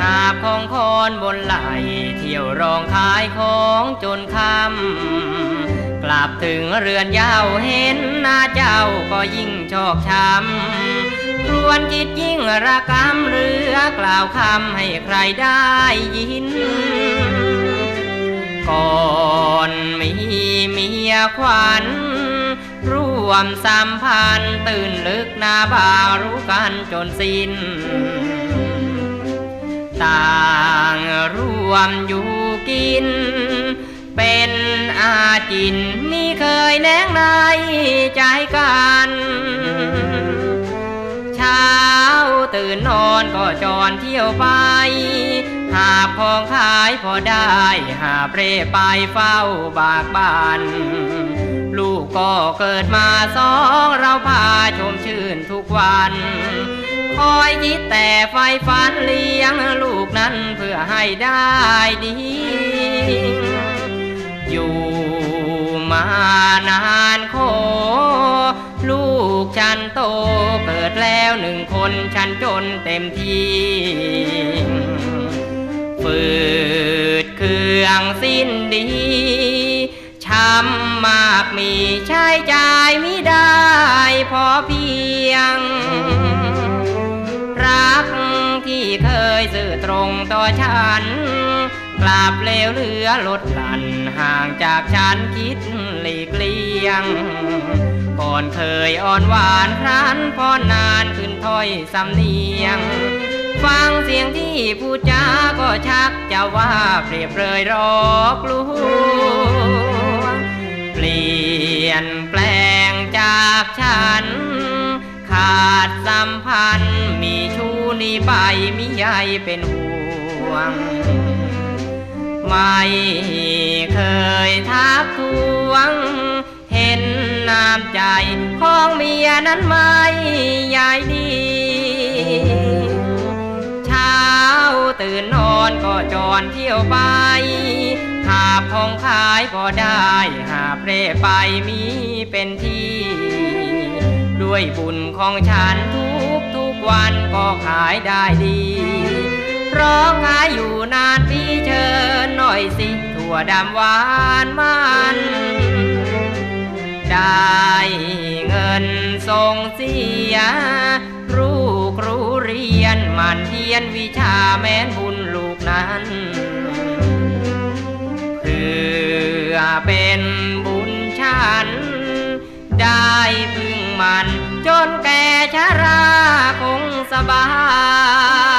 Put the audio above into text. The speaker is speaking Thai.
หาบของคอนบนไหล เที่ยวรองขายของจนคำกลับถึงเรือนยาวเห็นหน้าเจ้าก็ยิ่งชอกช้ำครวนจิตยิ่งระกำเรือกล่าวคำให้ใครได้ยิน ก่อนมีเมียขวัญ วมสัมพันธ์ตื่นลึกหน้าบารู้กันจนสิ้น ต่างร่วมอยู่กิน เป็นอาจินมีเคยแนงในใจกันเช้าตื่นนอนก็จอนเที่ยวไป หาของขายพอได้ หาเปรไปเฝ้าบากบัน ลูกก็เกิดมาสองเราพาชมชื่นทุกวัน คอยคิดแต่ไฟฝันเลี้ยงลูกนั้นเพื่อให้ได้ดี อยู่มานานโค ลูกฉันโตเกิดแล้วหนึ่งคนฉันจนเต็มที่ฝืดเครื่องสิ้นดีช้ำ มากมีใช้จ่ายมิได้พอเพียง รักที่เคยสื่อตรงต่อฉัน กลับเลวเหลือลดหลั่นห่างจากฉันคิดหลีกเลี่ยง ก่อนเคยอ่อนหวานครั้นพอนานขึ้นถ้อยสำเนียงฟังเสียงที่พูดจาก็ชักจะว่าเปรียบเลยรอกลว ลี่ยนแปลงจากฉัน ขาดสัมพันธ์มีชู้นี้ไปมิใยเป็นห่วง ไม่เคยทักทวง เห็นน้ำใจของเมียนั้นไม่ยายดีเช้าตื่นนอนก็จอนเที่ยวไป บของขายก็ได้หาเปรไปมีเป็นที่ ด้วยบุญของฉันทุกทุกวันก็ขายได้ดีร้องขายอยู่นานปีเชิญหน่อยสิถั่วดำหวานมันได้เงินส่งเสียลูกรู้เรียนมันเทียนวิชาแม้นบุ เป็นบุญฉัน ได้พึ่งมันจนแก่ชราคงสบาย